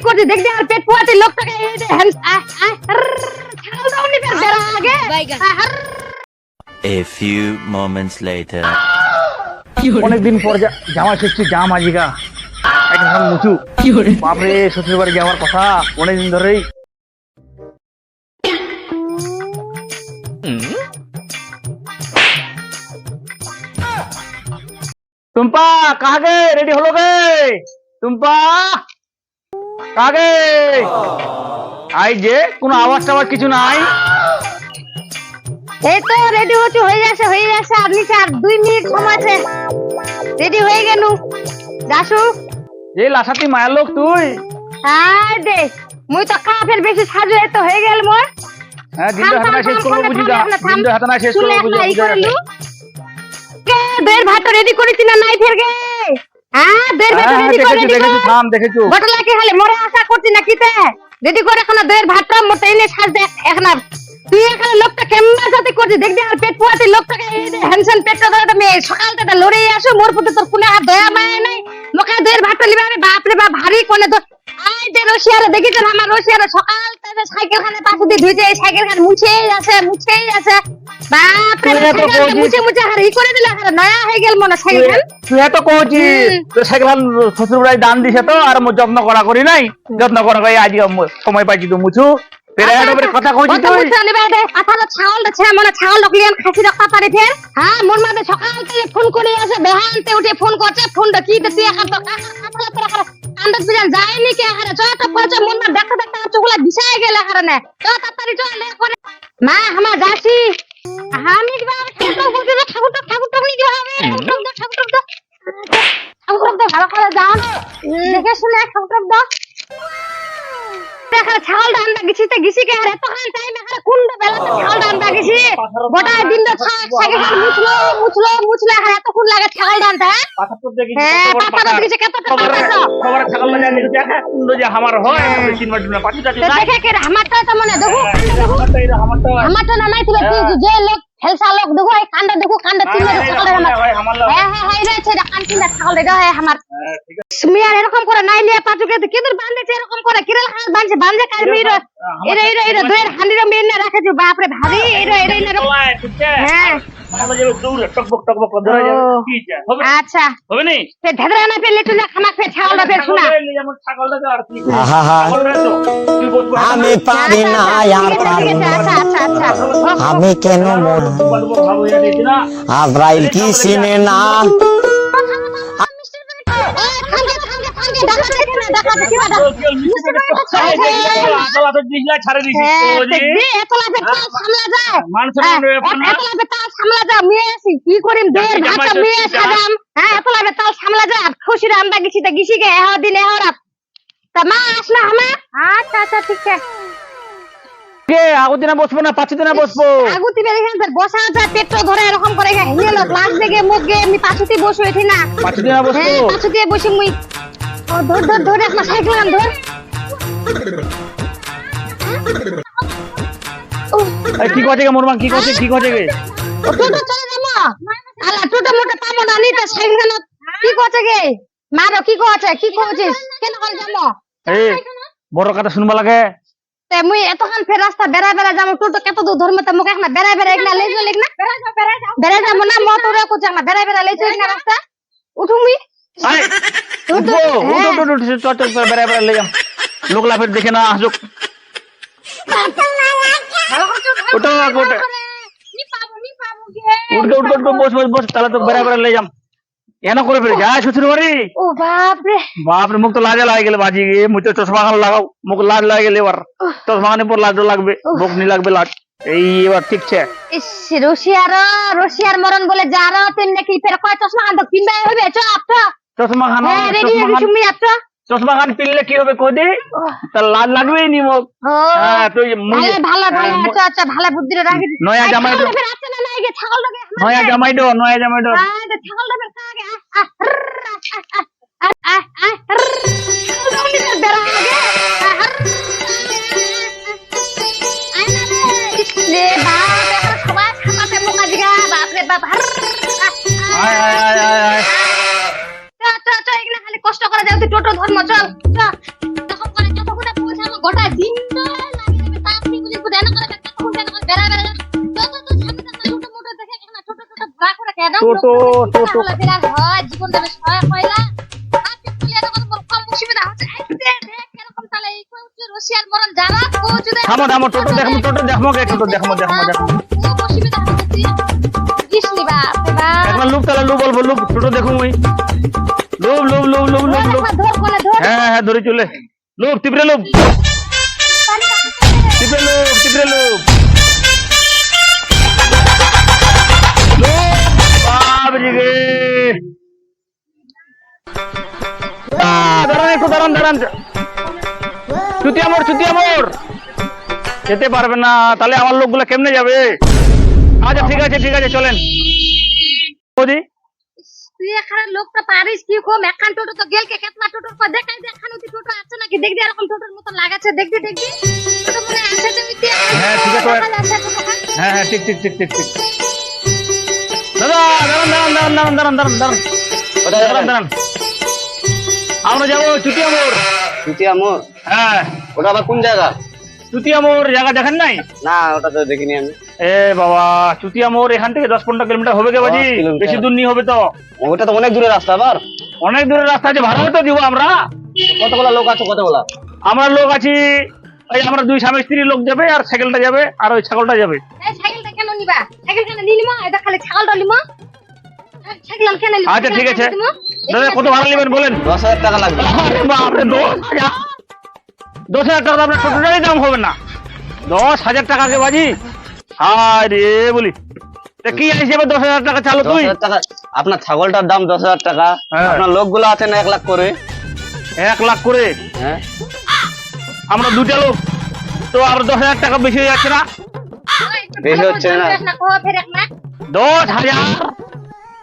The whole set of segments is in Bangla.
করছি দেখতে আর পেট পোয়াতে লোকটাকে এই যে হ্যান্স আহ আহ ছাগল দাওনি ফের বেড়া আগে। আহ, আহ, A few moments later. অনেকদিন পর যা- জামা শেষছি জাম আজিকা একদম মুচু বাপরে শ্বশুর বাড়ি যাওয়ার কথা। অনেকদিন ধরেই। টুম্পা কাহাগে রেডি হলো গে টুম্পা! কাহাগে আই যে কোনো আওয়াজ টাওয়াজ কিছু নাই। এই তো রেডি হচ্ছে হয়ে যাচ্ছে হয়ে আর নিচে দুই মিনিট সময় আছে রেডি হয়ে গেল যাসু। লাসাতি মায়ের লোক তুই। হাই দে। মুই তো কাফের বেশি সাজু হয়ে গেল মোর। হ্যাঁ হাতে না শেষ করব বুঝি যা দিনটা হাতে না শেষ করব বুঝি যা। কে দের ভাত রেডি করেছি না নাই ফের গে? তুই এখানে লোকটা কেমন জাতি করছিস? দেখবি আর পেট পোয়াতে লোকটাকে এই যে হ্যানসেন পেটটা ধরে আমি সকালটা লড়ে আসো মোর প্রতি তোর কোনো আর দয়া মায়া নাই। মোকে দের ভাতটা লিবে আমি বাপ রে বাপ ভারী কোনে আই যে রশিয়ারে দেখেছেন আমার রশিয়ারে সকাল সাইকেল খানে পাশে দিয়ে ধুইছে সাইকেল খানে মুছেই আছে মুছেই আছে। বাপ রে তুই এত সাইকেল কইছিস। মুছে মুছে আর ই করে দিলে আর নয়া হয়ে গেল মনে সাইকেল খান তুই এত কহছিস তো সাইকেল শ্বশুর বাড়ি দান দিছে তো আর মোর যত্ন করা করি নাই। যত্ন করা করি আজ সময় পাইছি তো মুছু। আচ্ছা, করে কথা কইছি তুই। আথালো ছাগল দে ছেলে মনে ছাগল লোকলি আমি খাসি রাখতে পারি ফের হ্যাঁ মোর মাঝে সকাল থেকে ফোন করে আসে বেহানতে উঠে ফোন করছে। ফোনটা কি তুই এখন তো আথালো তোর কান্দত বিজান যায়নি কে হারে? চ তো করছে মন মা দেখা দেখা আর বিছায় গেল হারে না। চ তাড়াতাড়ি চ লে করে। মা আমার যাসি আমি দিবা ঠাকুর না ঠাকুর তো ঠাকুর তো নি দিবা আমি ঠাকুর তো ঠাকুর তো ঠাকুর তো ভালো করে যাও দেখে শুনে ঠাকুর তো এখানে ছাগল ডান্ডা গেছি তে গেছি কে? আর এতক্ষণ টাইম এখানে কোন বেলাতে ছাগল ডান্ডা গেছি গোটা দিন তো সাইকেল মুছলো মুছলো মুছলো এখানে এতক্ষণ লাগে ছাগল ডান্ডা হ্যাঁ? পাথর তো দেখি হ্যাঁ পাতা দেখেছি কত টাকা খবর ছাগল লাগা দেখি দেখা কুন্ড যে আমার হয় দেখে কে আমারটা তো মনে দেখো আমারটা না নাই লোক হেলসা লোক দেখো এই কান্ডা দেখো কান্ডা তিন মাস ছাগল আমার হয় হ্যাঁ হ্যাঁ হ্যাঁ ছেড়ে তিনটা ছাগল এটা হ্যাঁ আমার এরকম করে নাই লিয়ে এরকম করে কিরল এরা এরা এরা হান্ডির না রাখেছে ভারী এরা এরা এরা হ্যাঁ। আচ্ছা। হবে নি না পেলে তুই ছাগলটা ফের শোনা। আমি পারি না আর পারি না। আচ্ছা আচ্ছা আচ্ছা। আমি কেন মর বলব ভাবো এটা দিছি না আজরাইল কি চিনে না? কি করিম দের ভাত মেয়ে সাজাম হ্যাঁ এত লাগে তাল সামলা যা খুশি রান্দা গেছি তা গেছি গে এহ দিন এহ রাত। তা মা আসনা আমার আচ্ছা আচ্ছা ঠিক আছে। কে আগো দিনে বসবো না পাঁচ দিনে বসবো? আগুতি বেরে এখানে ফের বসা আছে পেট্রো ধরে এরকম করে হিলে লোক লাগ দেখে মুখ গে এমনি পাছুতি বসে না। পাঁচ দিনে বসবো? হ্যাঁ বসে মুই। ও ধর ধর ধর একটা সাইকেল আন ধর। কি করছে গে মোরমান কি করছে? কি করছে গে? টোটো চলে যাব আলা টোটো মোটো পাবো না নিতে সাইকেল কি করছে গে? মারো কি করছে? কি করছিস? কেন কল যাব? এই বড় কথা শুনবা লাগে। তে মুই এতক্ষণ ফের রাস্তা বেড়া বেড়া যাব টোটো কত দূর ধর্ম তে মুখে না বেড়া বেড়া একনা লেজো লেগ না? বেড়া যাব না মত রে কোচ না বেড়া বেড়া লেজো না রাস্তা? উঠু লোক লাফের দেখে না আসুক ওটা ওটা উঠকে উঠকে উঠকে বস বস বস তাহলে তো বেড়া বেড়া লে যাম এন করে ফেলে যায় শ্বশুর বাড়ি ও বাপ রে বাপরে মুখ তো লাজে লাগে গেলে বাজি গিয়ে মুখ তো চশমা খান লাগাও মুখ লাজ লাগে গেলে এবার চশমা খানের পর লাজ লাগবে বুক নি লাগবে লাজ এই এবার ঠিক আছে ইস রশিয়ার রশিয়ার মরণ বলে যার তিন নাকি ফের কয় চশমা আনতো কিনবে হবে চ আপ চশমা খান হ্যাঁ চশমা খান চশমা খান পিনলে কি হবে কদি তার লাগবেই নি হ্যাঁ তুই ভালো ভালো হ্যাঁ, আচ্ছা আচ্ছা ভালো বুদ্ধি রাখি নয়া জামাই তো- নয়া জামাই নয়া জামাই তো ছাগল আগে বাপ আয় আয় আয় টোটো ধর্ম চল তখন করে গোটা লাগিয়ে দেবে বুঝে না করে কতক্ষণ কেন করে বেড়া বেড়া যত তো সামনে থাকা ছোট মোটো দেখে কেন ছোট ছোট ভরা করে কেন টোটো, টোটো। হলে হয় জীবন দেবে সহায় কইলা আপনি তুই এরকম কম অসুবিধা হচ্ছে? এই দেখ কেরকম তাহলে এই কই রশিয়ার মরণ যারা কোচ দে থামো থামো টোটো দেখমো টোটো দেখমো গে টোটো দেখমো দেখমো দেখমো অসুবিধা হচ্ছে। তুই কৃষ্ণি বাপ বাপ। একবার লুপ তাহলে লুপ বলব লুপ টোটো দেখুন ওই লুপ লুপ একবার ধর কোলে ধর হ্যাঁ হ্যাঁ ধরে চলে। লুপ টিপরে লুপ লুপ বাবরি গে আহ, দাঁড়ান একটু দাঁড়ান দাঁড়ান। চুতিয়া মোড় চুতিয়া মোড় যেতে পারবে না তাহলে আমার লোকগুলো কেমনে যাবে? আচ্ছা ঠিক আছে ঠিক আছে চলেন। বৌদি। তুই এখানে লোকটা পারিস কি কম? একখান টোটো তো গেলকে কেতলা টোটোর পর দেখাই যে এখানে তুই টোটো আছে নাকি? দেখবি এরকম টোটোর মতো লাগাচ্ছে দেখবি দেখবি? টোটো মনে আছে তুমি তুই হ্যাঁ, ঠিক আছে। হ্যাঁ হ্যাঁ ঠিক ঠিক ঠিক ঠিক ঠিক। দাদা দাঁড়ান দাঁড়ান দাঁড়ান দাঁড়ান দাঁড়ান দাঁড়ান দাঁড়ান। দাঁড়ান দাঁড়ান। আমরা যাব চুতিয়া মোড়। চুতিয়া মোড়? হ্যাঁ। ওটা আবার কোন জায়গা? চুতিয়া মোড় জায়গা দেখেন নাই? না ওটা তো দেখিনি আমি। এ বাবা চুতিয়া মোড় এখান থেকে দশ পনেরো কিলোমিটার হবে কে বাজি? বেশি দূর নিয়ে হবে তো। ওটা তো অনেক দূরে রাস্তা আবার। অনেক দূরের রাস্তা আছে ভাড়া তো দিব আমরা। কতগুলা লোক আছে কতগুলা? আমরা লোক আছি এই আমরা দুই স্বামী স্ত্রী লোক যাবে আর সাইকেলটা যাবে আর ওই ছাগলটা যাবে। সাইকেলটা কেন নিবা? সাইকেল কেন নিলিমা এটা খালি ছাগলটা লিমা সাইকেল কেন আচ্ছা ঠিক আছে। দাদা কত ভাড়া নেবেন বলেন? দশ হাজার টাকা লাগবে। বাপরে, দশ হাজার। দশ হাজার টাকা আপনার টোটোটারই দাম হবে না। দশ হাজার টাকা কে বাজি? হায় রে বলি। কি হিসেবে দশ হাজার টাকা চালো তুই? আপনার ছাগলটার দাম দশ হাজার টাকা। হ্যাঁ। আপনার লোকগুলো আছে না এক লাখ করে? এক লাখ করে? হ্যাঁ। আমরা দুটা লোক। তো আর দশ হাজার টাকা বেশি হয়ে যাচ্ছে না? বেশি হচ্ছে না। দশ হাজার।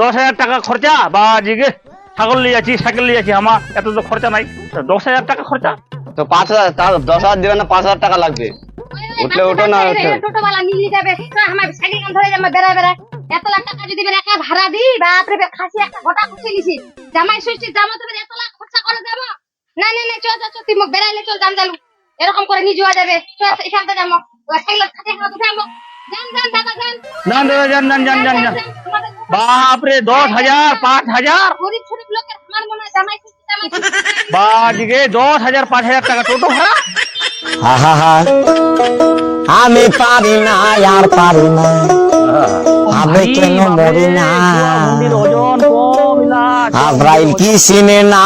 দশ হাজার টাকা খরচা? বা জিগে ছাগল নিয়ে যাচ্ছি সাইকেল নিয়ে যাচ্ছি আমার এত তো খরচা নাই। তা দশ হাজার টাকা খরচা? তো পাঁচ হাজার দশ হাজার দেবেন না পাঁচ হাজার টাকা লাগবে। উঠলে উঠো না উঠো টোটো वाला নিলি যাবে। তো আমার সাইকেল ধরে যাবে বেড়া বেড়া এত লাখ টাকা যদি একা ভাড়া দি বাপ রে খাসি একটা গোটা খুশি নিছি। জামাই ষষ্ঠী জামা তুমি এত লাখ খরচা করে যাব? না না না চল চল তুই মুখ বেড়াইলে চল জান জালু এরকম করে নিয়ে যাওয়া যাবে। চল এখান থেকে যাব। সাইকেল খাতে খাতে যাব। যান দাদা যান যান যান যান যান তোমাদের বাপরে দশ হাজার পাঁচ হাজার। মনে বাজিকে দশ হাজার পাঁচ হাজার টাকা টোটো ভাড়া। আহা আমি পারি না আর পারি না। আমি কেন মরি না। আব্রাইল কি চিনে না?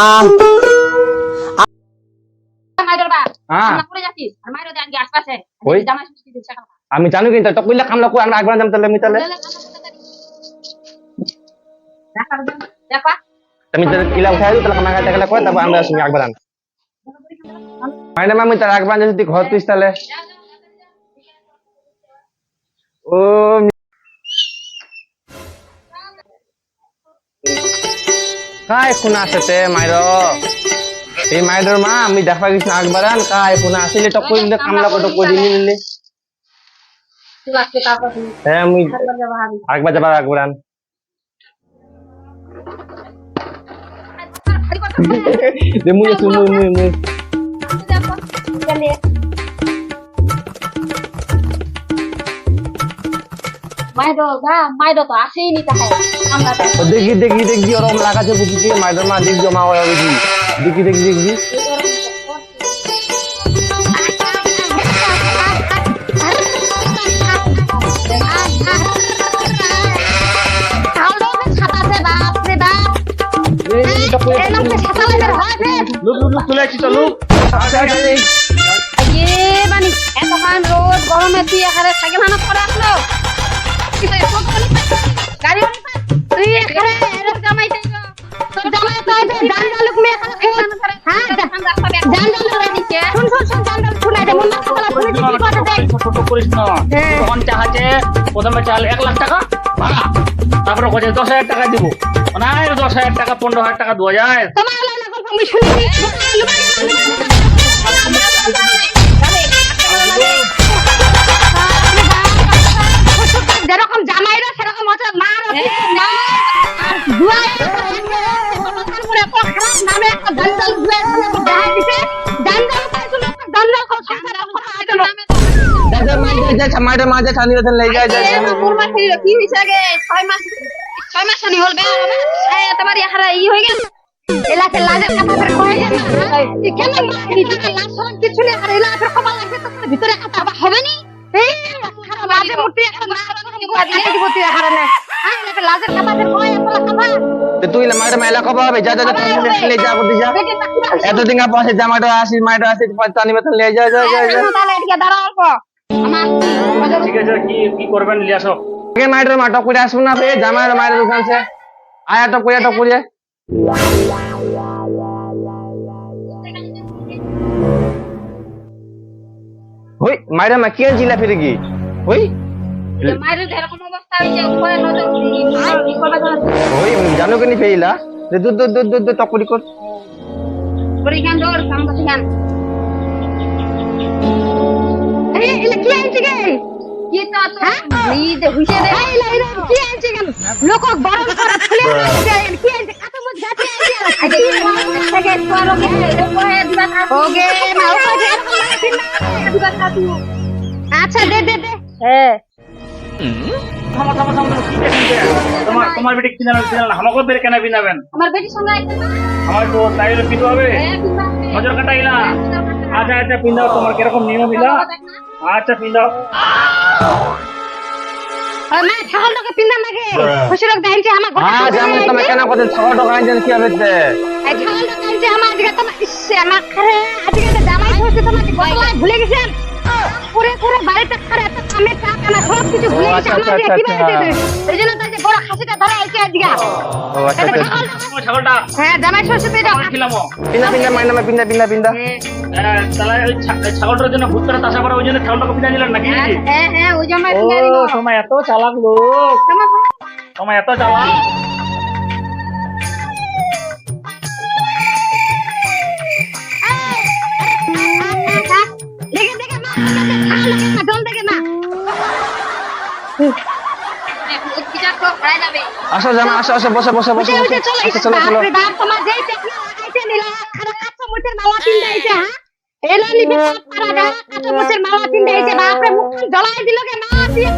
হ্যাঁ। আমি জানি কিন্তু তো কইলে কামলা কই আমরা একবার যাম তাহলে আমি তাহলে দেখো আমি তাহলে ইলা উঠাই দিই তাহলে কামাই টাকা কই তারপর আমরা আসি একবার আন মাইনা মামি তাহলে একবার যদি ঘর তুই তাহলে। ও কাই কোন আসতে মাইর? এই মাইর মা আমি দেখা গেছি একবার আন কাই কোন আসলে তো কই কামলা কত কই দিলি নিলি হ্যাঁ আমি একবার যাবার একবার আন মুই মুই মুই। ও দেখি দেখি দেখি ওরকম লাগাছে বুঝি কি? মাইর মা দেখি জমা হয়ে দেখি দেখি দেখি। দেখি লুক লুক লুক চলে আসছি তো লুক এতক্ষণ রোদ গরমে তুই এখানে সাইকেল হানা করে আসলো? গাড়ি তুই এখানে এরকম জামাই তোর জামাই তো আছে জানজালুক মে হ্যাঁ জানজালুক রে নিচে শুন শুন শুন জানজালুক শুনে দে মুন্না সকালে শুনে কি কথা দেখ। ছোট করিস না। তখন চাহাছে প্রথমে চাল এক লাখ টাকা ভাড়া। তারপরে দশ হাজার টাকা দিব। নাই দশ হাজার টাকা পনেরো হাজার টাকা তোমার আমি শুনিনি যা ছামাইটা মাঝে ছানি বেতন লে যা যা এ মা মোর মা খেলিল কি হইছে আগে? মাস ছয় মাস নি হল বে তোমার ইয়াহারা ই হই গেল। এলাকে লাজের কথা কই গেল। কেন মারি দিতে কিছু নেই আর লাগবে তো ভিতরে কথা হবে নি? এই খারাপ লাজে মুটি একটা না? দিয়ে দিব তুই হ্যাঁ এলাকে লাজের কথা ফের কই এতলা কথা তুই মেলা কবা হবে যা যা যা লে যা করতে এতদিন আর জামাটা আসি মাইটা আসি ছানি বেতন লে যা যা যা দাঁড়া অল্প। ঠিক আছে কি কি করবেন? নিয়ে আসো। আগে মাইটার মাটক করে আসব না বে জামাইয়ের মায়ের দোকান সে। আয়া টক করে টক করে ওই মাইরা মা কি আনছিলা ফিরে কি ওই মায়ের এরকম অবস্থা হয়েছে উপরে নজর ই করবে করে ওই জানো কেনি ফেইলা দুধ দুধ দুধ দুধ দুধ টক করে কর। পরিখান দৌড় কাম পরিখান লোক করে ফুলে কি আনছে? কত গাছে দিবা না আচ্ছা দে দে দে। হ্যাঁ। তোমার তোমার বেটি কিনাবেন কিনাবেন আমাকে বের কেনা বিনাবেন? আমার বেটির সঙ্গে আমার তো তাই হলে হবে? হ্যাঁ নজর কাটাইলা। আচ্ছা আচ্ছা পিন দাও তোমার কীরকম নিয়ম হইল আচ্ছা পিন দাও লাগে। খুশি লোক আমার হ্যাঁ তুমি কেন ছাগল টক আনছেন কি হবে তে এই ছাগলটা দাইছে আমার আজকে তোমার ইসে আমার খারে আজকে জামাই হচ্ছে তোমাকে গতলাই ভুলে গেছেন? পুরে পুরে বাড়িতে খারে এত কামে টাকা না সব কিছু ভুলে গেছে আচ্ছা, আমার আচ্ছা, দিয়ে আচ্ছা, এই জন্য তাই যে বড় খাসিটা ধরে আইছে আজকে ও ছাগলটা। হ্যাঁ জামাই শ্বশুর দাও আমার খিলামো পিন্দা পিন্দা মাইনা মা পিন্দা পিন্দা পিন্দা হ্যাঁ, তাহলে ওই ছাগলটার জন্য ভূত করে তাসা করে ওই জন্য ছাগলটাকে পিনা দিলেন নাকি? হ্যাঁ হ্যাঁ ওই পিন্দা দিল তোমার এত চালাক লোক। তোমার এত চালাক। আসো জানা আসো আসো বসে বসে বসে বসে। উঠে চলো চলো বাপ তোমার যেই টেকনা লাগাইছে নীলা খারা কাঁচা মুচের মালা পিন্দাইছে হ্যাঁ? এলা নিবি সব পারা গা কাঁচা মুচের মালা পিন্দাইছে বাপরে মুখ জ্বলাই দিল গে মা দিয়ে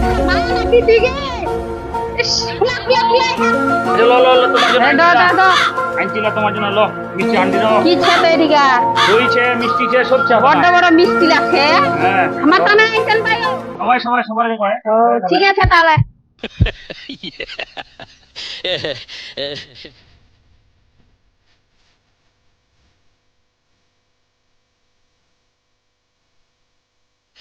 নাকি দিগে লো লো লো লো, তোমার জন্য দা দা দা আনছিল তোমার জন্য লো মিষ্টি আনটি দাও। কি ছেলে এদিকে? দইছে মিষ্টি ছে সব চা বড় বড় মিষ্টি লাগছে। হ্যাঁ। আমার তো নাই কেন ভাই সবাই সবাই সবার করে। ঠিক আছে তাহলে।